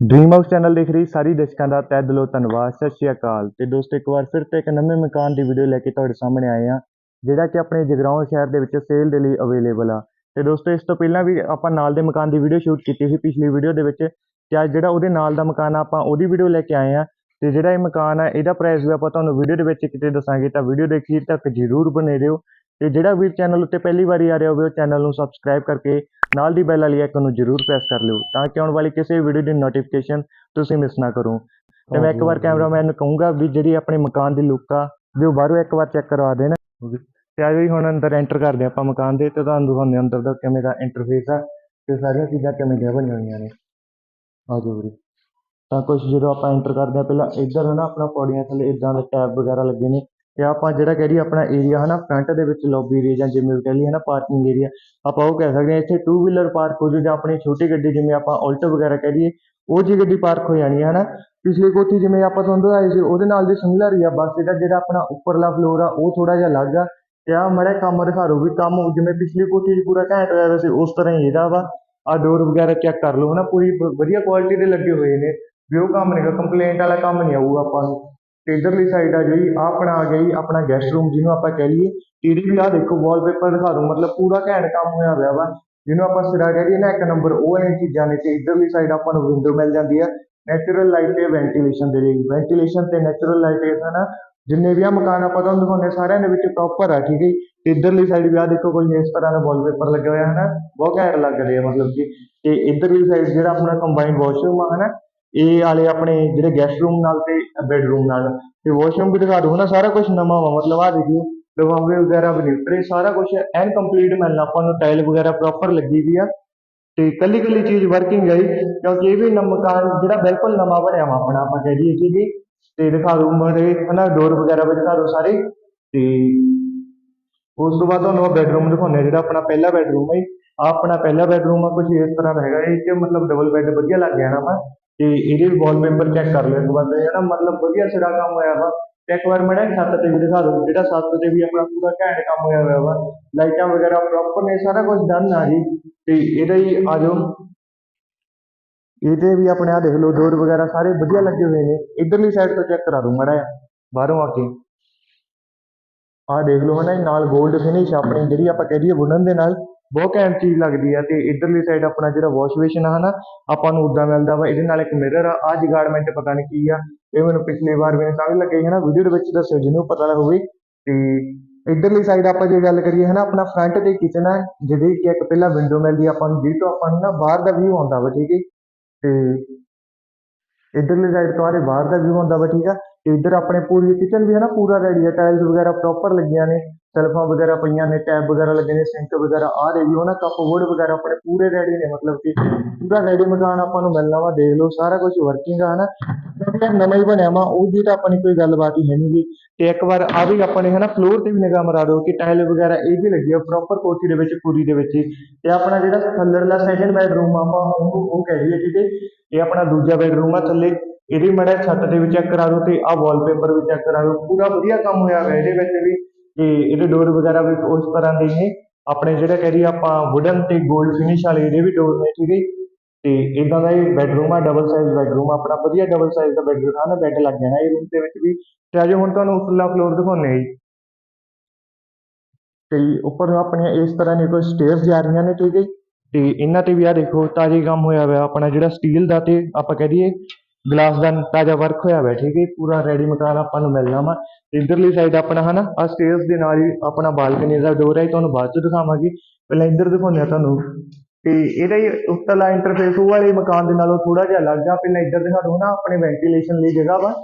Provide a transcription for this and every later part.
Dream house channel ਦੇਖ ਰਹੀ ਸਾਰੀ ਦਰਸ਼ਕਾਂ ਦਾ ਤਹਿ ਦਿਲੋਂ ਧੰਨਵਾਦ, ਸਤਿ ਸ਼੍ਰੀ ਅਕਾਲ। ਤੇ ਦੋਸਤੋ, ਇੱਕ ਵਾਰ ਫਿਰ ਤੋਂ ਇੱਕ ਨਵੇਂ ਮਕਾਨ ਦੀ ਵੀਡੀਓ ਲੈ ਕੇ ਤੁਹਾਡੇ ਸਾਹਮਣੇ ਆਏ ਆ ਜਿਹੜਾ ਕਿ ਆਪਣੇ ਜਗਰਾਉਂ ਸ਼ਹਿਰ ਦੇ ਵਿੱਚ ਸੇਲ ਦੇ ਲਈ ਅਵੇਲੇਬਲ ਆ। ਤੇ ਦੋਸਤੋ, ਇਸ ਤੋਂ ਪਹਿਲਾਂ ਵੀ ਆਪਾਂ ਨਾਲ ਦੇ ਮਕਾਨ ਦੀ ਵੀਡੀਓ ਸ਼ੂਟ ਕੀਤੀ ਸੀ ਪਿਛਲੀ ਵੀਡੀਓ ਦੇ ਵਿੱਚ, ਤੇ ਅੱਜ ਜਿਹੜਾ ਉਹਦੇ ਨਾਲ ਦਾ ਮਕਾਨ ਆ, ਆਪਾਂ ਉਹਦੀ ਵੀਡੀਓ ਲੈ ਕੇ ਆਏ ਆ ਤੇ ਜਿਹੜਾ ਇਹ ਮਕਾਨ ਆ, ਇਹਦਾ ਪ੍ਰਾਈਸ ਵੀ ਆਪਾਂ ਤੁਹਾਨੂੰ ਵੀਡੀਓ ਦੇ ਵਿੱਚ ਕਿਤੇ ਦੱਸਾਂਗੇ, ਤਾਂ ਵੀਡੀਓ ਦੇ ਅਖੀਰ ਤੱਕ ਜ਼ਰੂਰ ਬਨੇ ਰਹੋ। ਤੇ ਜਿਹੜਾ ਵੀਰ ਚੈਨਲ ਉੱਤੇ ਪਹਿਲੀ ਵਾਰੀ ਆ ਰਿਹਾ ਹੋਵੇ ਉਹ ਚੈਨਲ ਨੂੰ ਸਬਸਕ੍ਰਾਈਬ ਕਰਕੇ ਨਾਲ ਦੀ ਬੈਲ ਵਾਲੀ ਆਈਕਨ ਨੂੰ ਜ਼ਰੂਰ ਪ੍ਰੈਸ ਕਰ ਲਿਓ ਤਾਂ ਕਿ ਆਉਣ ਵਾਲੀ ਕਿਸੇ ਵੀਡੀਓ ਦੀ ਨੋਟੀਫਿਕੇਸ਼ਨ ਤੁਸੀਂ ਮਿਸ ਨਾ ਕਰੋ। ਤੇ ਮੈਂ ਇੱਕ ਵਾਰ ਕੈਮਰਾਮੈਨ ਨੂੰ ਕਹੂੰਗਾ ਵੀ ਜਿਹੜੀ ਆਪਣੇ ਮਕਾਨ ਦੀ ਲੁੱਕ ਆ ਵੀ ਉਹ ਬਾਹਰੋਂ ਇੱਕ ਵਾਰ ਚੈੱਕ ਕਰਵਾ ਦੇਣ। ਤੇ ਆਜੋ ਜੀ ਹੁਣ ਅੰਦਰ ਐਂਟਰ ਕਰਦੇ ਹਾਂ ਆਪਾਂ ਮਕਾਨ ਦੇ ਤੇ ਤੁਹਾਨੂੰ ਦਿਖਾਉਂਦੇ ਹਾਂ ਅੰਦਰ ਦਾ ਕਿਵੇਂ ਦਾ ਇੰਟਰਫੇਸ ਆ ਤੇ ਸਾਰੀਆਂ ਚੀਜ਼ਾਂ ਕਿਵੇਂ ਦੀਆਂ ਬਣੀਆਂ ਹੋਈਆਂ ਨੇ। ਆਜੋ ਵੀਰੇ। ਤਾਂ ਕੁਝ ਜਦੋਂ ਆਪਾਂ ਐਂਟਰ ਕਰਦੇ ਹਾਂ ਪਹਿਲਾਂ ਇੱਧਰ ਹਨਾ ਆਪਣਾ ਪੌੜੀਆਂ ਥੱਲੇ ਇਦਾਂ ਦੇ ਟੈਬ ਵਗੈਰਾ ਲੱਗੇ ਨੇ। ਜਾਂ ਆਪਾਂ ਜਿਹੜਾ ਕਹਿ ਲਈਏ ਆਪਣਾ ਏਰੀਆ ਹੈ ਨਾ ਫਰੰਟ ਦੇ ਵਿੱਚ ਲੌਬੀ ਏਰੀਆ ਜਾਂ ਜਿਵੇਂ ਕਹਿ ਲਈਏ ਹੈ ਨਾ ਪਾਰਕਿੰਗ ਏਰੀਆ ਆਪਾਂ ਉਹ ਕਹਿ ਸਕਦੇ ਹਾਂ ਇੱਥੇ ਟੂ ਵੀਲਰ ਪਾਰਕ ਹੋ ਜਾਊ ਜਾਂ ਆਪਣੀ ਛੋਟੀ ਗੱਡੀ ਜਿਵੇਂ ਆਪਾਂ ਆਲਟੋ ਵਗੈਰਾ ਕਹਿ ਲਈਏ ਉਹ ਜੀ ਗੱਡੀ ਪਾਰਕ ਹੋ ਜਾਣੀ ਹੈ ਨਾ ਪਿਛਲੀ ਕੋਠੀ ਜਿਵੇਂ ਆਪਾਂ ਤੁਹਾਨੂੰ ਦਿਖਾਈ ਸੀ, ਉਹਦੇ ਨਾਲ ਦੀ ਸਿਮਿਲਰ ਹੀ ਆ, ਬਸ ਇਹਦਾ ਜਿਹੜਾ ਆਪਣਾ ਉੱਪਰਲਾ ਫਲੋਰ ਆ, ਉਹ ਥੋੜਾ ਜਿਹਾ ਅਲੱਗ ਆ। ਤੇ ਆ ਮੜਾ ਕੰਮ ਦਿਖਾ ਦਿਓ ਵੀ ਕੰਮ ਜਿਵੇਂ ਪਿਛਲੀ ਕੋਠੀ 'ਚ ਪੂਰਾ ਘੈਂਟ ਹੋਇਆ ਹੋਇਆ ਸੀ, ਉਸ ਤਰ੍ਹਾਂ ਹੀ ਇਹਦਾ ਵਾ। ਆ ਡੋਰ ਵਗੈਰਾ ਚੈੱਕ ਕਰ ਲਓ ਹਨਾ, ਪੂਰੀ ਵਧੀਆ ਕੁਆਲਿਟੀ ਦੇ ਲੱਗੇ ਹੋਏ ਨੇ। ਵੀ ਉਹ ਕੰਮ ਨਹੀਂ ਕੰਪਲੇਂਟ ਵਾਲਾ ਕੰਮ ਨਹੀਂ ਆਊਗਾ ਆਪਾਂ ਨੂੰ। ਤੇ ਇਧਰਲੀ ਸਾਈਡ ਆ ਜਿਹੜੀ ਆ ਆਪਣਾ ਆ ਗਈ ਆਪਣਾ ਗੈਸਟ ਰੂਮ ਜਿਹਨੂੰ ਆਪਾਂ ਕਹਿ ਲਈਏ। ਇਹਦੀ ਵੀ ਆ ਦੇਖੋ ਵਾਲਪੇਪਰ ਦਿਖਾ ਦੂੰ ਮਤਲਬ ਪੂਰਾ ਘੈਂਟ ਕੰਮ ਹੋਇਆ ਹੋਇਆ ਵਾ। ਜਿਹਨੂੰ ਆਪਾਂ ਸਿਰਾ ਕਹਿ ਦਈਏ ਨਾ, ਇੱਕ ਨੰਬਰ ਉਹ ਵਾਲੀਆਂ ਚੀਜ਼ਾਂ ਨੇ ਤੇ ਇਧਰਲੀ ਸਾਈਡ ਆਪਾਂ ਨੂੰ ਵਿੰਡੋ ਮਿਲ ਜਾਂਦੀ ਆ। ਨੈਚੁਰਲ ਲਾਈਟ ਤੇ ਵੈਂਟੀਲੇਸ਼ਨ ਦੇ ਲਈ। ਵੈਂਟੀਲੇਸ਼ਨ ਤੇ ਨੈਚੁਰਲ ਲਾਈਟ ਇਸ ਹੈ ਜਿੰਨੇ ਵੀ ਆ ਮਕਾਨ ਆਪਾਂ ਤੁਹਾਨੂੰ ਦਿਖਾਉਂਦੇ, ਸਾਰਿਆਂ ਦੇ ਵਿੱਚ ਪ੍ਰੋਪਰ ਆ, ਠੀਕ ਹੈ ਜੀ। ਤੇ ਇਧਰਲੀ ਸਾਈਡ ਵੀ ਆ ਦੇਖੋ ਕੋਈ ਇਸ ਤਰ੍ਹਾਂ ਦਾ ਵਾਲਪੇਪਰ ਲੱਗਿਆ ਹੋਇਆ ਹੈ ਨਾ ਬਹੁਤ ਘੈਂਟ ਲੱਗਦੇ ਆ ਮਤਲਬ ਕਿ। ਤੇ ਇਧਰਲੀ ਸਾਈਡ ਜਿਹੜਾ ਆਪਣਾ ਕੰਬਾਈਨ ਵਾਸ਼ਰੂਮ ਆ, ਹਨਾ? ਇਹ ਵਾਲੇ ਆਪਣੇ ਜਿਹੜੇ ਗੈਸਟ ਰੂਮ ਨਾਲ ਤੇ ਬੈਡਰੂਮ ਨਾਲ ਤੇ ਵਾਸ਼ਰੂਮ ਵੀ ਦਿਖਾ ਦੂੰ ਨਾ ਸਾਰਾ ਕੁਝ ਨਵਾਂ ਵਾ, ਮਤਲਬ ਆ ਦੇਖਿਓ ਲਿਫਾਫੇ ਵਗੈਰਾ ਵੀ ਨਿਕਲੇ ਸਾਰਾ ਕੁਝ ਐਨ ਕੰਪਲੀਟ ਮਿਲਣਾ, ਆਪਾਂ ਨੂੰ ਟਾਈਲ ਵਗੈਰਾ ਪ੍ਰੋਪਰ ਲੱਗੀ ਵੀ ਆ ਤੇ ਕੱਲੀ ਕੱਲੀ ਚੀਜ਼ ਵਰਕਿੰਗ ਹੈ ਕਿਉਂਕਿ ਇਹ ਵੀ ਮਕਾਨ ਜਿਹੜਾ ਬਿਲਕੁਲ ਨਵਾਂ ਬਣਿਆ ਵਾ ਆਪਣਾ, ਆਪਾਂ ਕਹਿ ਦਈਏ ਕਿ ਵੀ, ਤੇ ਦਿਖਾ ਦੂੰ ਮੜੇ, ਹਨਾ ਡੋਰ ਵਗੈਰਾ ਵੀ ਦਿਖਾ ਦੂੰ ਸਾਰੇ, ਤੇ ਉਸ ਤੋਂ ਬਾਅਦ ਤੁਹਾਨੂੰ ਆ ਬੈਡਰੂਮ ਦਿਖਾਉਂਦੇ ਆ, ਜਿਹੜਾ ਆਪਣਾ ਪਹਿਲਾ ਬੈਡਰੂਮ ਹੈ ਆਪਣਾ ਪਹਿਲਾ ਬੈਡਰੂਮ ਆ ਕੁਝ ਇਸ ਤਰ੍ਹਾਂ ਦਾ ਹੈਗਾ ਇਹ ਕਿ ਮਤਲਬ ਡਬਲ ਬੈੱਡ ਵਧੀਆ ਲੱਗ ਜਾਣਾ ਵਾ ਤੇ ਇਹਦੇ ਵੀ ਵਾਲਪੇਪਰ ਚੈੱਕ ਕਰ ਲਿਓ ਇੱਕ ਵਾਰ ਤੇ ਜਿਹੜਾ ਮਤਲਬ ਵਧੀਆ ਸਿਰਾ ਕੰਮ ਹੋਇਆ ਵਾ। ਤੇ ਇੱਕ ਵਾਰ ਮੈਂ ਛੱਤ ਤੇ ਵੀ ਦਿਖਾ ਦੂੰ ਜਿਹੜਾ ਛੱਤ ਤੇ ਵੀ ਆਪਣਾ ਪੂਰਾ ਘੈਂਟ ਕੰਮ ਹੋਇਆ ਹੋਇਆ ਵਾ। ਲਾਈਟਾਂ ਵਗੈਰਾ ਪ੍ਰੋਪਰ ਨੇ, ਸਾਰਾ ਕੁਝ ਡਨ ਆ ਜੀ। ਤੇ ਇਹਦਾ ਹੀ ਆ ਜਾਓ। ਇਹਦੇ ਵੀ ਆਪਣੇ ਆ ਦੇਖ ਲਓ ਡੋਰ ਵਗੈਰਾ ਸਾਰੇ ਵਧੀਆ ਲੱਗੇ ਹੋਏ ਨੇ। ਇਧਰਲੀ ਸਾਈਡ ਤੋਂ ਚੈੱਕ ਕਰਾ ਦੂੰ ਮੜਾ ਬਾਹਰੋਂ ਆ ਕੇ। ਆਹ ਦੇਖ ਲਓ ਹਨਾ ਨਾਲ 골ਡ ਫਿਨਿਸ਼ ਆਪਣੀ, ਜਿਹੜੀ ਆਪਾਂ ਕਹਿ ਦਈਏ ਵੁਡਨ ਦੇ ਨਾਲ। ਬਹੁਤ ਘੈਂਟ ਚੀਜ਼ ਲੱਗਦੀ ਆ ਤੇ ਇਧਰਲੀ ਸਾਈਡ ਆਪਣਾ ਜਿਹੜਾ ਵਾਸ਼ ਬੇਸਿਨ ਆ ਹਨਾ, ਆਪਾਂ ਨੂੰ ਉਦਾਂ ਮਿਲਦਾ ਵਾ, ਇਹਦੇ ਨਾਲ ਇੱਕ ਮਿਰਰ ਆ ਆ ਜਗਾੜਮੈਂਟ ਪਤਾ ਨਹੀਂ ਕੀ ਆ, ਇਹ ਮੈਨੂੰ ਪਿਛਲੀ ਵਾਰ ਵੀ ਸਮਝ ਲੱਗੀ ਹਨਾ ਵੀਡੀਓ ਦੇ ਵਿੱਚ ਦੱਸਿਓ ਜਿਹਨੂੰ ਪਤਾ ਹੋਵੇ, ਤੇ ਇਧਰਲੀ ਸਾਈਡ ਆਪਾਂ ਜੇ ਗੱਲ ਕਰੀਏ ਹਨਾ, ਆਪਣਾ ਫਰੰਟ ਤੇ ਕਿਚਨ ਹੈ ਜਿਹਦੇ ਕਿ ਇੱਕ ਪਹਿਲਾਂ ਵਿੰਡੋ ਮਿਲਦੀ ਆਪਾਂ ਨੂੰ, ਜਿਹਦੇ ਤੋਂ ਆਪਾਂ ਨੂੰ ਨਾ ਬਾਹਰ ਦਾ ਵਿਊ ਆਉਂਦਾ ਵਾ, ਠੀਕ ਹੈ ਜੀ। ਤੇ ਇਧਰਲੀ ਸਾਈਡ ਤੋਂ ਆਰੇ ਬਾਹਰ ਦਾ ਵਿਊ ਹੁੰਦਾ ਵਾ, ਠੀਕ ਆ? ਤੇ ਇੱਧਰ ਆਪਣੇ ਪੂਰੀ ਕਿਚਨ ਵੀ ਹੈ ਨਾ, ਪੂਰਾ ਰੈਡੀ ਆ ਟਾਈਲਸ ਵਗੈਰਾ ਪ੍ਰੋਪਰ ਲੱਗੀਆਂ ਨੇ, ਸੈਲਫਾਂ ਵਗੈਰਾ ਪਈਆਂ ਨੇ ਟੈਬ ਵਗੈਰਾ ਲੱਗੇ ਨੇ ਸਿੰਕ ਵਗੈਰਾ ਆ ਰਹੇ ਵੀ ਨਾ ਕੱਪ ਬੋਰਡ ਵਗੈਰਾ ਆਪਣੇ ਪੂਰੇ ਰੈਡੀ ਨੇ, ਮਤਲਬ ਕਿ ਪੂਰਾ ਰੈਡੀ ਮਕਾਨ ਆਪਾਂ ਨੂੰ ਮਿਲਣਾ ਵਾ, ਦੇਖ ਲਓ, ਸਾਰਾ ਕੁਝ ਵਰਕਿੰਗ ਆ, ਹਨਾ? ਕਿਉਂਕਿ ਨਵਾਂ ਹੀ ਬਣਿਆ ਵਾ, ਉਹਦੀ ਤਾਂ ਆਪਣੀ ਕੋਈ ਗੱਲਬਾਤ ਹੀ ਹੈ ਨਹੀਂ ਤੇ ਇੱਕ ਵਾਰ ਆ ਵੀ ਆਪਣੇ ਹਨਾ ਫਲੋਰ ਤੇ ਵੀ ਨਿਗਾਹ ਮਰਾ ਦਿਓ ਕਿ ਟਾਇਲ ਵਗੈਰਾ ਇਹ ਵੀ ਲੱਗੀ ਆ ਪ੍ਰੋਪਰ ਕੋਠੀ ਦੇ ਵਿੱਚ, ਪੂਰੀ ਦੇ ਵਿੱਚ ਤੇ ਆਪਣਾ ਜਿਹੜਾ ਥੱਲੜਲਾ ਸੈਕੰਡ ਬੈਡਰੂਮ ਆ, ਆਪਾਂ ਉਹਨੂੰ ਉਹ ਕਹਿ ਲਈਏ ਠੀਕ ਇਹ ਆਪਣਾ ਦੂਜਾ ਬੈਡਰੂਮ ਆ ਥੱਲੇ। ਇਹਦੀ ਮੜਾ ਛੱਤ ਦੇ ਵੀ ਚੈੱਕ ਕਰਾ ਦਿਓ ਤੇ ਆਹ ਵਾਲਪੇਪਰ ਵੀ ਚੈੱਕ ਕਰਾ ਦਿਓ। ਪੂਰਾ ਵਧੀਆ ਕੰਮ ਹੋਇਆ ਹੋਇਆ ਇਹਦੇ ਵਿੱਚ ਵੀ। ਤੇ ਇਹਦੇ ਡੋਰ ਵਗੈਰਾ ਵੀ ਉਸ ਤਰ੍ਹਾਂ ਦੇ ਨੇ। ਆਪਣੇ ਜਿਹੜਾ ਕਹਿ ਦਈਏ ਆਪਾਂ ਵੁਡਨ ਤੇ 골ਡ ਫਿਨਿਸ਼ ਵਾਲੇ ਇਹਦੇ ਵੀ ਡੋਰ ਨੇ ਠੀਕ ਹੈ ਜੀ। ਤੇ ਇਦਾਂ ਦਾ ਇਹ ਬੈਡਰੂਮ ਆ ਡਬਲ ਸਾਈਜ਼ ਬੈਡਰੂਮ ਆਪਣਾ ਵਧੀਆ ਡਬਲ ਸਾਈਜ਼ ਦਾ ਬੈਡਰੂਮ ਆ ਬੈੱਡ ਲੱਗ ਜਾਣਾ ਇਹ ਰੂਮ ਦੇ ਵਿੱਚ ਵੀ। ਤੇ ਅਜੇ ਹੁਣ ਤੁਹਾਨੂੰ ਉੱਪਰਲਾ ਫਲੋਰ ਦਿਖਾਉਂਦੇ ਆ ਜੀ। ਤੇ ਉੱਪਰ ਆਪਣੀਆਂ ਇਸ ਤਰ੍ਹਾਂ ਦੀਆਂ ਕੋਈ ਸਟੇਅਰਸ ਜਾ ਰਹੀਆਂ ਨੇ, ਠੀਕ ਹੈ ਜੀ। ਇਹਨਾਂ ਤੇ ਵੀ ਆ ਦੇਖੋ, ਤਾਜ਼ਾ ਕੰਮ ਹੋਇਆ ਹੋਇਆ, ਆਪਣਾ ਜਿਹੜਾ ਸਟੀਲ ਦਾ ਤੇ ਆਪਾਂ ਕਹਿ ਦਈਏ ਗਲਾਸ ਦਾ ਤਾਜ਼ਾ ਵਰਕ ਹੋਇਆ ਹੋਇਆ, ਠੀਕ ਹੈ ਪੂਰਾ ਰੈਡੀ ਮਕਾਨ ਆਪਾਂ ਨੂੰ ਮਿਲਣਾ ਵਾ। ਇਧਰਲੀ ਸਾਈਡ ਆਪਣਾ, ਹਨਾ ਆ ਸਟੇਅਰਸ ਦੇ ਨਾਲ ਹੀ ਆਪਣਾ ਬਾਲਕਨੀ ਦਾ ਡੋਰ ਹੈ ਇਹ ਤੁਹਾਨੂੰ ਬਾਅਦ ਚ ਦਿਖਾਵਾਂਗੇ। ਪਹਿਲਾਂ ਇੱਧਰ ਦਿਖਾਉਂਦੇ ਆ ਤੁਹਾਨੂੰ। ਤੇ ਇਹਦਾ ਹੀ ਉੱਤਰਲਾ ਇੰਟਰਫੇਸ ਉਹ ਵਾਲੇ ਮਕਾਨ ਦੇ ਨਾਲੋਂ ਥੋੜਾ ਜਿਹਾ ਅਲੱਗ ਆ। ਪਹਿਲਾਂ ਇੱਧਰ ਦਿਖਾ ਦੂੰ ਨਾ, ਆਪਣੇ ਵੈਂਟੀਲੇਸ਼ਨ ਲਈ ਜਗ੍ਹਾ ਵਾ।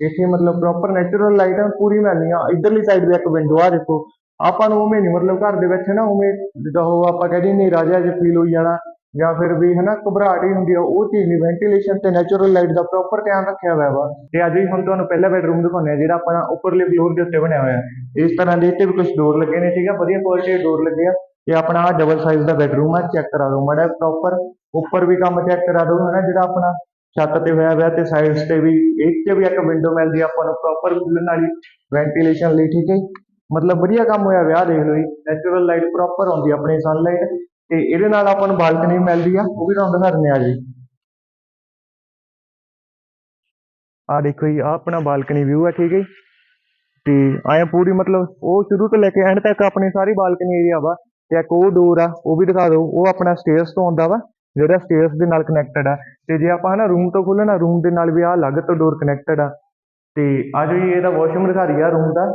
ਇੱਥੇ ਮਤਲਬ ਪ੍ਰੋਪਰ ਨੈਚੁਰਲ ਲਾਈਟ ਆ, ਪੂਰੀ ਮਿਲਣੀ ਆ। ਇੱਧਰਲੀ ਸਾਈਡ ਵੀ ਇੱਕ ਵਿੰਡੋ ਆ, ਦੇਖੋ। ਆਪਾਂ ਨੂੰ ਉਵੇਂ ਨਹੀਂ ਮਤਲਬ ਘਰ ਦੇ ਵਿੱਚ ਨਾ ਉਵੇਂ ਜਿੱਦਾਂ ਉਹ ਆਪਾਂ ਕਹਿੰਦੇ ਨਹੀਂ ਰਾਜਾ ਜੇ ਫੀਲ ਹੋਈ ਜਾਣਾ, ਜਾਂ ਫਿਰ ਵੀ ਹਨਾ ਘਬਰਾਹਟ ਹੀ ਹੁੰਦੀ ਆ, ਉਹ ਚੀਜ਼ ਨਹੀਂ ਵੈਂਟੀਲੇਸ਼ਨ ਤੇ ਨੈਚੁਰਲ ਲਾਈਟ ਦਾ ਪ੍ਰੋਪਰ ਧਿਆਨ ਰੱਖਿਆ ਹੋਇਆ ਵਾ। ਤੇ ਅੱਜ ਹੀ ਹੁਣ ਤੁਹਾਨੂੰ ਪਹਿਲਾ ਬੈਡਰੂਮ ਦਿਖਾਉਂਦੇ ਆ, ਜਿਹੜਾ ਆਪਣਾ ਉੱਪਰਲੇ ਫਲੋਰ ਦੇ ਉੱਤੇ ਬਣਿਆ ਹੋਇਆ। ਇਸ ਤਰ੍ਹਾਂ ਦੇ ਇੱਥੇ ਵੀ ਕੁਝ ਡੋਰ ਲੱਗੇ ਨੇ, ਠੀਕ ਆ? ਵਧੀਆ ਕੁਆਲਿਟੀ ਦੇ ਡੋਰ ਲੱਗੇ ਆ। ਇਹ ਆਪਣਾ ਡਬਲ ਸਾਈਜ਼ ਦਾ ਬੈਡਰੂਮ ਆ ਚੈੱਕ ਕਰਾ ਦਿਓ ਮਾੜਾ ਪ੍ਰੋਪਰ ਉੱਪਰ ਵੀ ਕੰਮ ਚੈੱਕ ਕਰਾ ਦਿਓ ਹਨਾ ਜਿਹੜਾ ਆਪਣਾ ਛੱਤ ਤੇ ਹੋਇਆ ਹੋਇਆ ਤੇ ਸਾਈਡਸ ਤੇ ਵੀ, ਇਹ 'ਚ ਵੀ ਇੱਕ ਵਿੰਡੋ ਮਿਲਦੀ ਆਪਾਂ ਨੂੰ ਪ੍ਰੋਪਰ ਖੁੱਲਣ ਵਾਲੀ ਵੈਂਟੀਲੇਸ਼ਨ ਲਈ, ਠੀਕ ਹੈ ਜੀ। ਮਤਲਬ ਵਧੀਆ ਕੰਮ ਹੋਇਆ ਵਿਆਹ ਦੇਖ ਲਓ ਜੀ ਨੈਚੁਰਲ ਲਾਈਟ ਪ੍ਰੋਪਰ ਆਉਂਦੀ ਆ ਆਪਣੀ ਸਨਲਾਈਟ ਤੇ ਇਹਦੇ ਨਾਲ ਆਪਾਂ ਨੂੰ ਬਾਲਕਨੀ ਮਿਲਦੀ ਆ, ਉਹ ਵੀ ਤੁਹਾਨੂੰ ਦਿਖਾ ਦਿੰਦੇ ਆ ਜੀ। ਆ ਦੇਖੋ ਜੀ ਆ ਆਪਣਾ ਬਾਲਕਨੀ ਵਿਊ ਆ, ਠੀਕ ਹੈ ਜੀ? ਤੇ ਆਇਆ ਪੂਰੀ ਮਤਲਬ ਉਹ ਸ਼ੁਰੂ ਤੋਂ ਲੈ ਕੇ ਐਂਡ ਤੱਕ ਆਪਣੀ ਸਾਰੀ ਬਾਲਕਨੀ ਏਰੀਆ ਵਾ। ਤੇ ਇੱਕ ਉਹ ਡੋਰ ਆ, ਉਹ ਵੀ ਦਿਖਾ ਦਿਓ, ਉਹ ਆਪਣਾ ਸਟੇਅਰਸ ਤੋਂ ਆਉਂਦਾ ਵਾ, ਜਿਹੜਾ ਸਟੇਅਰਸ ਦੇ ਨਾਲ ਕਨੈਕਟਡ ਆ। ਤੇ ਜੇ ਆਪਾਂ ਨਾ ਰੂਮ ਤੋਂ ਖੋਲ੍ਹਣਾ ਰੂਮ ਦੇ ਨਾਲ ਵੀ ਆ ਅਲੱਗ ਤੋਂ ਡੋਰ ਕਨੈਕਟਡ ਆ। ਤੇ ਆ ਜੋ ਜੀ, ਇਹਦਾ ਵਾਸ਼ਰੂਮ ਦਿਖਾ ਰਹੀ ਆ ਰੂਮ ਦਾ।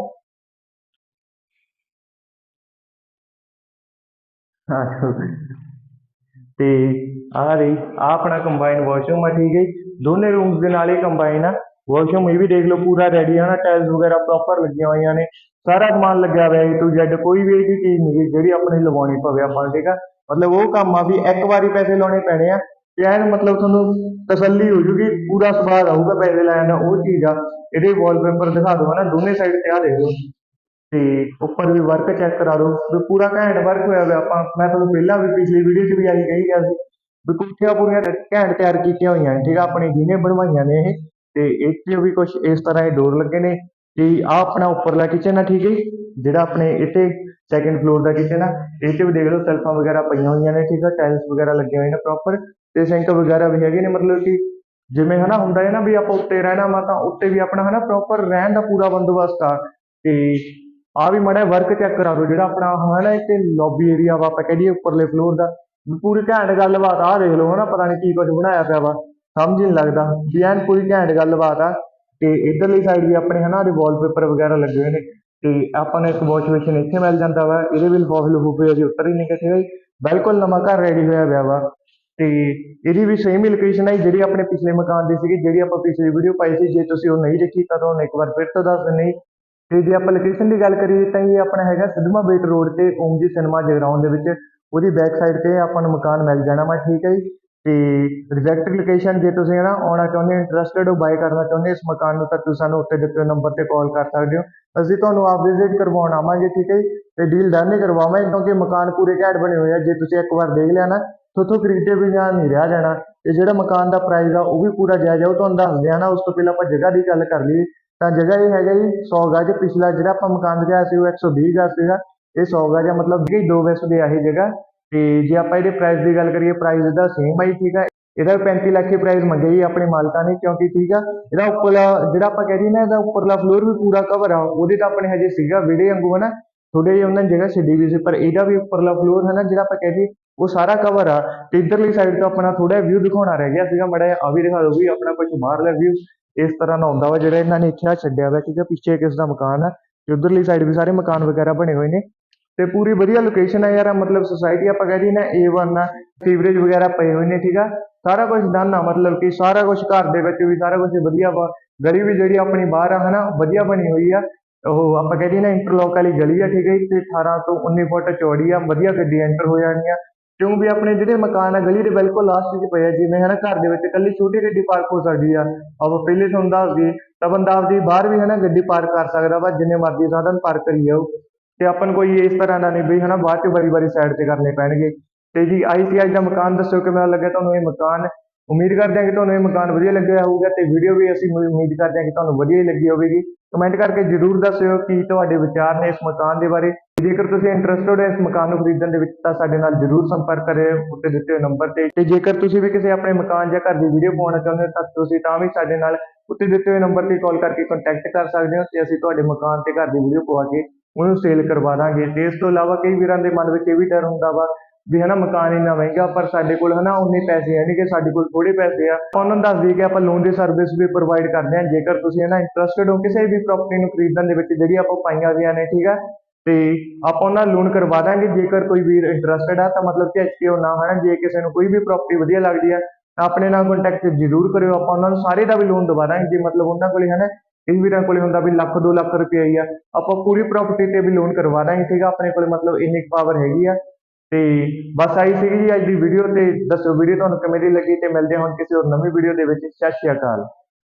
ਹਾਂ ਤੇ ਆ ਰਹੀ ਆ ਆਪਣਾ ਕੰਬਾਈਨ ਵਾਸ਼ਰੂਮ ਆ, ਠੀਕ ਹੈ ਜੀ। ਦੋਨੇ ਰੂਮਸ ਦੇ ਨਾਲ ਹੀ ਕੰਬਾਈਨ ਆ। ਵਾਸ਼ਰੂਮ ਇਹ ਵੀ ਦੇਖ ਲਓ, ਪੂਰਾ ਰੈਡੀ ਆ ਨਾ ਟਾਇਲਸ ਵਗੈਰਾ ਪ੍ਰੋਪਰ ਲੱਗੀਆਂ ਹੋਈਆਂ ਨੇ। ਸਾਰਾ ਸਮਾਨ ਲੱਗਿਆ ਹੋਇਆ ਏ ਟੂ ਜ਼ੈਡ ਕੋਈ ਵੀ ਇਹਦੀ ਚੀਜ਼ ਨਹੀਂ ਜਿਹੜੀ ਆਪਣੀ ਲਵਾਉਣੀ ਪਵੇ ਆਪਾਂ, ਠੀਕ ਆ? ਮਤਲਬ ਉਹ ਕੰਮ ਆ ਵੀ ਇੱਕ ਵਾਰੀ ਪੈਸੇ ਲਾਉਣੇ ਪੈਣੇ ਆ ਤੇ ਐਨ ਮਤਲਬ ਤੁਹਾਨੂੰ ਤਸੱਲੀ ਹੋ ਜੂਗੀ, ਪੂਰਾ ਸਵਾਦ ਆਊਗਾ ਪੈਸੇ ਲੈਣ ਦਾ, ਉਹ ਚੀਜ਼ ਆ। ਇਹਦੇ ਵਾਲਪੇਪਰ ਦਿਖਾ ਦਵਾਂ ਨਾ ਦੋਨੇ ਸਾਈਡ ਤੇ ਆ ਦੇਖ ਤੇ ਉੱਪਰ ਵੀ ਵਰਕ ਚੈੱਕ ਕਰਾ ਦਿਓ, ਵੀ ਪੂਰਾ ਘੈਂਟ ਵਰਕ ਹੋਇਆ ਹੋਇਆ ਆਪਾਂ। ਮੈਂ ਤੁਹਾਨੂੰ ਪਹਿਲਾਂ ਵੀ ਪਿਛਲੀ ਵੀਡੀਓ 'ਚ ਵੀ ਆਈ ਕਹੀ ਗਿਆ ਸੀ, ਵੀ ਕੋਠੀਆਂ ਪੂਰੀਆਂ ਘੈਂਟ ਤਿਆਰ ਕੀਤੀਆਂ ਹੋਈਆਂ ਨੇ, ਠੀਕ ਆ, ਆਪਣੇ ਜਿਹਨੇ ਬਣਵਾਈਆਂ ਨੇ ਇਹ। ਤੇ ਇਹ 'ਚ ਵੀ ਕੁਝ ਇਸ ਤਰ੍ਹਾਂ ਦੇ ਡੋਰ ਲੱਗੇ ਨੇ। ਕਿ ਆ ਆਪਣਾ ਉੱਪਰਲਾ ਕਿਚਨ ਆ, ਠੀਕ ਹੈ ਜੀ। ਜਿਹੜਾ ਆਪਣੇ ਇੱਥੇ ਸੈਕੰਡ ਫਲੋਰ ਦਾ ਕਿਚਨ ਆ, ਇਹ ਤੇ ਵੀ ਦੇਖ ਲਓ ਸੈਲਫਾਂ ਵਗੈਰਾ ਪਈਆਂ ਹੋਈਆਂ ਨੇ, ਠੀਕ ਆ? ਟਾਇਲਸ ਵਗੈਰਾ ਲੱਗੇ ਹੋਏ ਨੇ ਪ੍ਰੋਪਰ ਤੇ ਸਿੰਕ ਵਗੈਰਾ ਵੀ ਹੈਗੇ ਨੇ, ਮਤਲਬ ਕਿ ਜਿਵੇਂ ਹਨਾ ਹੁੰਦਾ ਹੈ ਨਾ ਵੀ ਆਪਾਂ ਉੱਤੇ ਰਹਿਣਾ ਵਾ ਤਾਂ ਉੱਤੇ ਵੀ ਆਪਣਾ ਹਨਾ ਪ੍ਰੋਪਰ ਰਹਿਣ ਦਾ ਪੂਰਾ ਬੰਦੋਬਸਤ ਆ। ਤੇ ਆ ਵੀ ਮੜਾ ਵਰਕ ਚੈੱਕ ਕਰਾ ਦਿਓ, ਜਿਹੜਾ ਆਪਣਾ ਹੈ ਨਾ ਇੱਥੇ ਲੌਬੀ ਏਰੀਆ ਵਾ, ਆਪਾਂ ਕਹਦੀਏ ਉੱਪਰਲੇ ਫਲੋਰ ਦਾ। ਪੂਰੀ ਘੈਂਟ ਗੱਲਬਾਤ ਆ ਦੇਖ ਲਓ ਹਨਾ, ਪਤਾ ਨਹੀਂ ਕੀ ਕੁਝ ਬਣਾਇਆ ਪਿਆ ਵਾ। ਸਮਝ ਨਹੀਂ ਲੱਗਦਾ, ਵੀ ਐਨ ਪੂਰੀ ਘੈਂਟ ਗੱਲਬਾਤ ਆ। ਤੇ ਇਧਰਲੀ ਸਾਈਡ ਵੀ ਆਪਣੇ ਹਨਾ ਦੇ ਵਾਲਪੇਪਰ ਵਗੈਰਾ ਲੱਗੇ ਹੋਏ ਨੇ ਤੇ ਆਪਾਂ ਨੂੰ ਇੱਕ ਵਾਸ਼ ਬੇਸਿਨ ਇੱਥੇ ਮਿਲ ਜਾਂਦਾ ਵਾ, ਇਹਦੇ ਵੀ ਲਿਫਾਫੇ ਲਿਫੂਫੇ ਅਜੇ ਉੱਤਰ ਹੀ ਨਹੀਂ ਕਿਤੇ ਹੋਈ ਬਿਲਕੁਲ ਨਵਾਂ ਘਰ ਰੈਡੀ ਹੋਇਆ ਪਿਆ ਵਾ ਤੇ ਇਹਦੀ ਵੀ ਸੇਮ ਹੀ ਲੋਕੇਸ਼ਨ ਹੈ ਜਿਹੜੀ ਆਪਣੇ ਪਿਛਲੇ ਮਕਾਨ ਦੀ ਸੀਗੀ, ਜਿਹੜੀ ਆਪਾਂ ਪਿਛਲੀ ਵੀਡੀਓ ਪਾਈ ਸੀ, ਜੇ ਤੁਸੀਂ ਉਹ ਨਹੀਂ ਦੇਖੀ ਤਾਂ ਤੁਹਾਨੂੰ ਇੱਕ ਵਾਰ ਫਿਰ ਤੋਂ ਦੱਸ ਦਿੰਦੇ ਹਾਂ। ਤੇ ਜੇ ਆਪਾਂ ਲੋਕੇਸ਼ਨ ਦੀ ਗੱਲ ਕਰੀਏ ਤਾਂ ਇਹ ਆਪਣਾ ਹੈਗਾ ਸਿੱਧਵਾਂ ਬੇਟ ਰੋਡ ਤੇ ਓਮ ਜੀ ਸਿਨੇਮਾ ਜਗਰਾਉਂ ਦੇ ਵਿੱਚ, ਉਹਦੀ ਬੈਕ ਸਾਈਡ ਤੇ ਆਪਾਂ ਨੂੰ ਮਕਾਨ ਮਿਲ ਜਾਣਾ ਵਾ, ਠੀਕ ਹੈ ਜੀ ਤੇ ਐਗਜ਼ੈਕਟ ਲੋਕੇਸ਼ਨ ਜੇ ਤੁਸੀਂ ਨਾ ਆਉਣਾ ਚਾਹੁੰਦੇ ਹੋ ਇੰਟਰਸਟਿਡ ਹੋ ਬਾਈ ਕਰਨਾ ਚਾਹੁੰਦੇ ਹੋ, ਇਸ ਮਕਾਨ ਨੂੰ ਤਾਂ ਤੁਸੀਂ ਸਾਨੂੰ ਉੱਤੇ ਦਿੱਤੇ ਨੰਬਰ ਤੇ ਕਾਲ ਕਰ ਸਕਦੇ ਹੋ। ਅਸੀਂ ਤੁਹਾਨੂੰ ਆਪ ਵਿਜ਼ਿਟ ਕਰਵਾਉਣ ਆਵਾਂਗੇ, ਠੀਕ ਹੈ ਜੀ? ਤੇ ਡੀਲ ਡਨ ਹੀ ਕਰਵਾਵਾਂਗੇ, ਕਿਉਂਕਿ ਮਕਾਨ ਪੂਰੇ ਘੈਂਟ ਬਣੇ ਹੋਏ ਆ। ਜੇ ਤੁਸੀਂ ਇੱਕ ਵਾਰ ਦੇਖ ਲਿਆ ਨਾ ਤੁਹਾਥੋਂ ਖਰੀਦੇ ਬਿਨਾਂ ਨਹੀਂ ਰਹਿ ਜਾਣਾ। ਤੇ ਜਿਹੜਾ ਮਕਾਨ ਦਾ ਪ੍ਰਾਈਸ ਆ, ਉਹ ਵੀ ਪੂਰਾ ਜਾਇਜ਼ ਆ, ਉਹ ਤੁਹਾਨੂੰ ਦੱਸਦੇ ਆ ਨਾ, ਉਸ ਤੋਂ ਪਹਿਲਾਂ ਆਪਾਂ ਜਗ੍ਹਾ ਦੀ ਗੱਲ ਕਰ ਲਈਏ। ਤਾਂ ਜਗ੍ਹਾ ਇਹ ਹੈਗਾ ਜੀ 100 ਗਜ ਪਿਛਲਾ ਜਿਹੜਾ ਆਪਾਂ ਮਕਾਨ ਦਿਖਾਇਆ ਸੀ, ਉਹ 120 ਗਜ ਸੀਗਾ। ਇਹ 100 ਗਜ ਆ, ਮਤਲਬ ਕਿ ਦੋ ਵੈਸੇ ਦੇ ਆ ਇਹ ਜਗ੍ਹਾ। ਤੇ ਜੇ ਆਪਾਂ ਇਹਦੇ ਪ੍ਰਾਈਸ ਦੀ ਗੱਲ ਕਰੀਏ ਪ੍ਰਾਈਸ ਇਹਦਾ ਸੇਮ ਹੀ ਠੀਕ ਆ? ਇਹਦਾ ਵੀ 35 ਲੱਖ ਹੀ ਪ੍ਰਾਈਸ ਮੰਗੇ ਜੀ ਆਪਣੇ ਮਾਲਕਾਂ ਨੇ, ਕਿਉਂਕਿ ਠੀਕ ਆ, ਇਹਦਾ ਉੱਪਰਲਾ ਜਿਹੜਾ ਆਪਾਂ ਕਹਿ ਦਈਏ ਨਾ, ਇਹਦਾ ਉੱਪਰਲਾ ਫਲੋਰ ਵੀ ਪੂਰਾ ਕਵਰ ਆ, ਉਹਦੇ ਤਾਂ ਆਪਣੇ ਹਜੇ ਸੀਗਾ ਵਿੜੇ ਵਾਂਗੂ, ਹਨਾ? ਥੋੜੇ ਜਿਹੇ ਉਹਨਾਂ ਨੇ ਜਗ੍ਹਾ ਛੱਡੀ ਵੀ ਸੀ, ਪਰ ਇਹਦਾ ਵੀ ਉੱਪਰਲਾ ਫਲੋਰ ਹੈ ਨਾ ਜਿਹੜਾ ਆਪਾਂ ਕਹਿ ਦਈਏ, ਉਹ ਸਾਰਾ ਕਵਰ ਆ। ਤੇ ਇਧਰਲੀ ਸਾਈਡ ਤੋਂ ਆਪਣਾ ਥੋੜਾ ਵਿਊ ਦਿਖਾਉਣਾ ਰਹਿ ਗਿਆ ਸੀਗਾ, ਮੜਾ ਆ ਵੀ ਦਿਖਾ ਦਿਓ ਵੀ ਆਪਣਾ ਕੁਝ ਬਾਹਰਲਾ ਵਿਊ ਇਸ ਤਰ੍ਹਾਂ ਦਾ ਹੁੰਦਾ ਵਾ, ਜਿਹੜਾ ਇਹਨਾਂ ਨੇ ਇੱਥੇ ਆ ਛੱਡਿਆ ਹੋਇਆ ਠੀਕ ਆ, ਪਿੱਛੇ ਕਿਸ ਦਾ ਮਕਾਨ ਆ, ਤੇ ਉਧਰਲੀ ਸਾਈਡ ਵੀ ਸਾਰੇ ਮਕਾਨ ਵਗੈਰਾ ਬਣੇ ਹੋਏ ਨੇ। ਤੇ ਪੂਰੀ ਵਧੀਆ ਲੋਕੇਸ਼ਨ ਆ ਯਾਰ, ਮਤਲਬ ਸੁਸਾਇਟੀ ਆਪਾਂ ਕਹਿ ਦਈਏ ਨਾ A1 ਆ ਸੀਵਰੇਜ ਵਗੈਰਾ ਪਏ ਹੋਏ ਨੇ, ਠੀਕ ਆ? ਸਾਰਾ ਕੁਝ ਡਨ ਆ, ਮਤਲਬ ਕਿ ਸਾਰਾ ਕੁਝ ਘਰ ਦੇ ਵਿੱਚ ਵੀ, ਸਾਰਾ ਕੁਝ ਵਧੀਆ ਵਾ। ਗਲੀ ਵੀ ਜਿਹੜੀ ਆਪਣੀ ਬਾਹਰ ਆ, ਹਨਾ, ਵਧੀਆ ਬਣੀ ਹੋਈ ਆ। ਉਹ ਆਪਾਂ ਕਹਿ ਦਈਏ ਨਾ ਇੰਟਰਲੌਕ ਵਾਲੀ ਗਲੀ ਆ, ਠੀਕ ਹੈ ਜੀ, ਤੇ 18 ਤੋਂ 19 ਫੁੱਟ ਚੌੜੀ ਆ, ਵਧੀਆ ਗੱਡੀ ਐਂਟਰ ਹੋ ਜਾਣੀ ਆ ਕਿਉਂ ਵੀ ਆਪਣੇ ਜਿਹੜੇ ਮਕਾਨ ਆ, ਗਲੀ ਦੇ ਬਿਲਕੁਲ ਲਾਸਟ 'ਚ ਪਏ ਆ, ਜਿਵੇਂ ਹਨਾ, ਘਰ ਦੇ ਵਿੱਚ ਇਕੱਲੀ ਛੋਟੀ ਗੱਡੀ ਪਾਰਕ ਹੋ ਸਕਦੀ ਆ। ਆਪਾਂ ਪਹਿਲੇ ਤੁਹਾਨੂੰ ਦੱਸ ਦਈਏ ਤਾਂ ਬੰਦਾ ਆਪਦੀ ਬਾਹਰ ਵੀ ਹਨਾ, ਗੱਡੀ ਪਾਰਕ ਕਰ ਸਕਦਾ ਵਾ, ਜਿੰਨੇ ਮਰਜ਼ੀ ਸਾਧਨ ਪਾਰਕ ਕਰੀ ਜਾਓ। ਤੇ ਆਪਾਂ ਨੂੰ ਕੋਈ ਇਸ ਤਰ੍ਹਾਂ ਦਾ ਨਹੀਂ ਵੀ ਹਨਾ, ਬਾਅਦ 'ਚ ਵਾਰੀ ਵਾਰੀ ਸਾਈਡ ਤੇ ਕਰਨੇ ਪੈਣਗੇ। ਤੇ ਜੀ ਆਈਸੀਆਈ ਦਾ ਮਕਾਨ ਦੱਸੋ ਕਿਵੇਂ ਲੱਗਿਆ ਤੁਹਾਨੂੰ ਇਹ ਮਕਾਨ? ਉਮੀਦ ਕਰਦੇ ਹਾਂ ਕਿ ਤੁਹਾਨੂੰ ਇਹ ਮਕਾਨ ਵਧੀਆ ਲੱਗਿਆ ਹੋਊਗਾ ਤੇ ਵੀਡੀਓ ਵੀ ਅਸੀਂ ਉਮੀਦ ਕਰਦੇ ਹਾਂ ਕਿ ਤੁਹਾਨੂੰ ਵਧੀਆ ਹੀ ਲੱਗੀ ਹੋਵੇਗੀ। ਕਮੈਂਟ ਕਰਕੇ ਜਰੂਰ ਦੱਸਿਓ ਕਿ ਤੁਹਾਡੇ ਵਿਚਾਰ ਨੇ ਇਸ ਮਕਾਨ ਦੇ ਬਾਰੇ। ਜੇਕਰ ਤੁਸੀਂ ਇੰਟਰਸਟਡ ਹੋ ਇਸ ਮਕਾਨ ਨੂੰ ਖਰੀਦਣ ਦੇ ਵਿੱਚ, ਤਾਂ ਸਾਡੇ ਨਾਲ ਜਰੂਰ ਸੰਪਰਕ ਕਰਿਓ, ਉੱਤੇ ਦਿੱਤੇ ਹੋਏ ਨੰਬਰ ਤੇ। ਤੇ ਜੇਕਰ ਤੁਸੀਂ ਵੀ ਕਿਸੇ ਆਪਣੇ ਮਕਾਨ ਜਾਂ ਘਰ ਦੀ ਵੀਡੀਓ ਪਾਉਣਾ ਚਾਹੁੰਦੇ ਹੋ, ਤਾਂ ਤੁਸੀਂ ਤਾਂ ਵੀ ਸਾਡੇ ਨਾਲ ਉੱਤੇ ਦਿੱਤੇ ਹੋਏ ਨੰਬਰ ਤੇ ਕਾਲ ਕਰਕੇ ਕੰਟੈਕਟ ਕਰ ਸਕਦੇ ਹੋ ਤੇ ਅਸੀਂ ਤੁਹਾਡੇ ਮਕਾਨ ਤੇ ਘਰ ਦੀ ਵੀਡੀਓ ਪਵਾ ਕੇ ਉਹਨੂੰ ਸੇਲ ਕਰਵਾ ਦਾਂਗੇ। ਤੇ ਇਸ ਤੋਂ ਇਲਾਵਾ ਕਈ ਵੀਰਾਂ ਦੇ ਮਨ ਵਿੱਚ ਇਹ ਵੀ ਡਰ ਹੁੰਦਾ ਵਾ ਵੀ ਹਨਾ ਮਕਾਨ ਇੰਨਾ ਮਹਿੰਗਾ, ਪਰ ਸਾਡੇ ਕੋਲ ਹਨਾ ਉਨੇ ਪੈਸੇ ਹੈ ਨਹੀਂ ਕਿ ਸਾਡੇ ਕੋਲ ਥੋੜੇ ਪੈਸੇ ਆ। ਆਪਾਂ ਉਹਨਾਂ ਨੂੰ ਦੱਸ ਦਈਏ ਕਿ ਆਪਾਂ ਲੋਨ ਦੀ ਸਰਵਿਸ ਵੀ ਪ੍ਰੋਵਾਈਡ ਕਰਦੇ ਹਾਂ। ਜੇਕਰ ਤੁਸੀਂ ਹਨਾ ਇੰਟਰਸਟਿਡ ਹੋ ਕਿਸੇ ਵੀ ਪ੍ਰਾਪਰਟੀ ਨੂੰ ਖਰੀਦਣ ਦੇ ਵਿੱਚ, ਜਿਹੜੀ ਆਪਾਂ ਪਾਈਆਂ ਹੋਈਆਂ ਨੇ, ਠੀਕ ਆ? ਤੇ ਆਪਾਂ ਉਹਨਾਂ ਲੋਨ ਕਰਵਾ ਦਾਂਗੇ। ਜੇਕਰ ਕੋਈ ਵੀਰ ਇੰਟਰਸਟਿਡ ਆ ਤਾਂ ਮਤਲਬ ਕਿ ਐਚਪੀਓ ਨਾ ਹਨਾ ਜੇ ਕਿਸੇ ਨੂੰ ਕੋਈ ਵੀ ਪ੍ਰਾਪਰਟੀ ਵਧੀਆ ਲੱਗਦੀ ਆ ਆਪਣੇ ਨਾਲ ਕੰਟੈਕਟ ਜ਼ਰੂਰ ਕਰਿਓ, ਆਪਾਂ ਉਹਨਾਂ ਨੂੰ ਸਾਰੇ ਦਾ ਵੀ ਲੋਨ ਦਵਾ ਦਾਂਗੇ, ਜੇ ਮਤਲਬ ਉਹਨਾਂ ਕੋਲੇ ਹਨਾ ਕਈ ਵੀਰਾਂ ਕੋਲੇ ਹੁੰਦਾ ਵੀ ਲੱਖ 2 ਲੱਖ ਰੁਪਏ ਹੀ ਆ, ਆਪਾਂ ਪੂਰੀ ਪ੍ਰਾਪਰਟੀ ਤੇ ਵੀ ਲੋਨ ਕਰਵਾ ਦਾਂਗੇ, ਠੀਕ ਆ, ਆਪਣੇ ਕੋਲੇ ਮਤਲਬ ਇੰਨੀ ਪਾਵਰ ਹੈਗੀ ਆ। ਤੇ ਬਸ ਆਈ ਸੀਗੀ ਜੀ ਅੱਜ ਦੀ ਵੀਡੀਓ ਤੇ, ਦੱਸੋ ਵੀਡੀਓ ਤੁਹਾਨੂੰ ਕਿਵੇਂ ਦੀ ਲੱਗੀ, ਤੇ ਮਿਲਦੇ ਹਾਂ ਹੁਣ ਕਿਸੇ ਹੋਰ ਨਵੀਂ ਵੀਡੀਓ ਦੇ ਵਿੱਚ, ਸਤਿ ਸ਼੍ਰੀ ਅਕਾਲ।